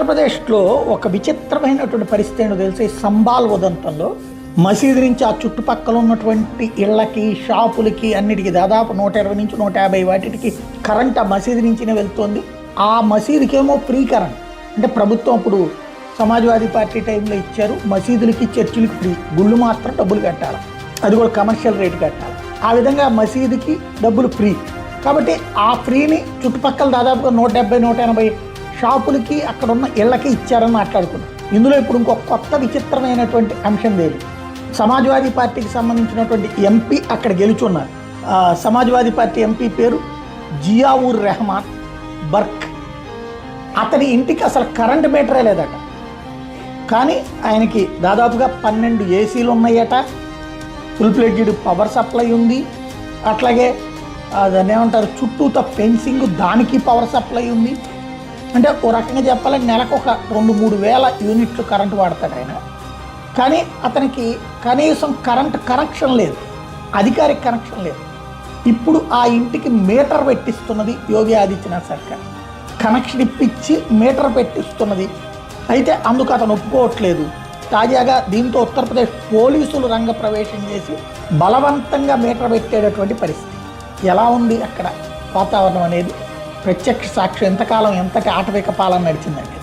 ఉత్తరప్రదేశ్లో ఒక విచిత్రమైనటువంటి పరిస్థితి ఏంటో తెలిసి? సంబాల్ ఉదంతంలో మసీదు నుంచి ఆ చుట్టుపక్కల ఉన్నటువంటి ఇళ్ళకి షాపులకి అన్నిటికీ దాదాపు నూట ఇరవై నుంచి నూట యాభై వాటికి కరెంట్ ఆ మసీదు నుంచినే వెళ్తోంది. ఆ మసీదుకేమో ఫ్రీ కరెంట్ అంటే ప్రభుత్వం అప్పుడు సమాజ్వాదీ పార్టీ టైంలో ఇచ్చారు. మసీదులకి చర్చిలకి ఫ్రీ గుళ్ళు మాత్రం డబ్బులు కట్టాలి. అది కూడా కమర్షియల్ రేట్ కట్టాలి. ఆ విధంగా మసీదుకి డబ్బులు ఫ్రీ. కాబట్టి ఆ ఫ్రీని చుట్టుపక్కల దాదాపుగా నూట డెబ్బై నూట ఎనభై షాపులకి అక్కడ ఉన్న ఇళ్ళకి ఇచ్చారని మాట్లాడుకున్నాం. ఇందులో ఇప్పుడు ఇంకో కొత్త విచిత్రమైనటువంటి అంశం లేదు. సమాజ్వాదీ పార్టీకి సంబంధించినటువంటి ఎంపీ అక్కడ గెలుచున్నారు. సమాజ్వాదీ పార్టీ ఎంపీ పేరు జియావుర్ రెహమాన్ బర్క్. అతని ఇంటికి అసలు కరెంట్ మీటరే లేదట. కానీ ఆయనకి దాదాపుగా పన్నెండు ఏసీలు ఉన్నాయట. ఫుల్ ప్లేటెడ్ పవర్ సప్లై ఉంది. అట్లాగే దాన్ని ఏమంటారు చుట్టూత ఫెన్సింగ్ దానికి పవర్ సప్లై ఉంది. అంటే ఓ రకంగా చెప్పాలంటే నెలకు ఒక రెండు మూడు వేల యూనిట్లు కరెంట్ వాడతాడు ఆయన. కానీ అతనికి కనీసం కరెంట్ కనెక్షన్ లేదు. అధికారిక కనెక్షన్ లేదు. ఇప్పుడు ఆ ఇంటికి మీటర్ పెట్టిస్తున్నది యోగి ఆదిత్యనాథ్ సర్కార్. కనెక్షన్ ఇప్పించి మీటర్ పెట్టిస్తున్నది. అయితే అందుకు అతను ఒప్పుకోవట్లేదు. తాజాగా దీంతో ఉత్తరప్రదేశ్ పోలీసులు రంగ ప్రవేశం చేసి బలవంతంగా మీటర్ పెట్టేటటువంటి పరిస్థితి. ఎలా ఉంది అక్కడ వాతావరణం అనేది? ప్రత్యక్ష సాక్షి ఎంతకాలం ఎంత ఆటవిక పాలన నడిచిందండి?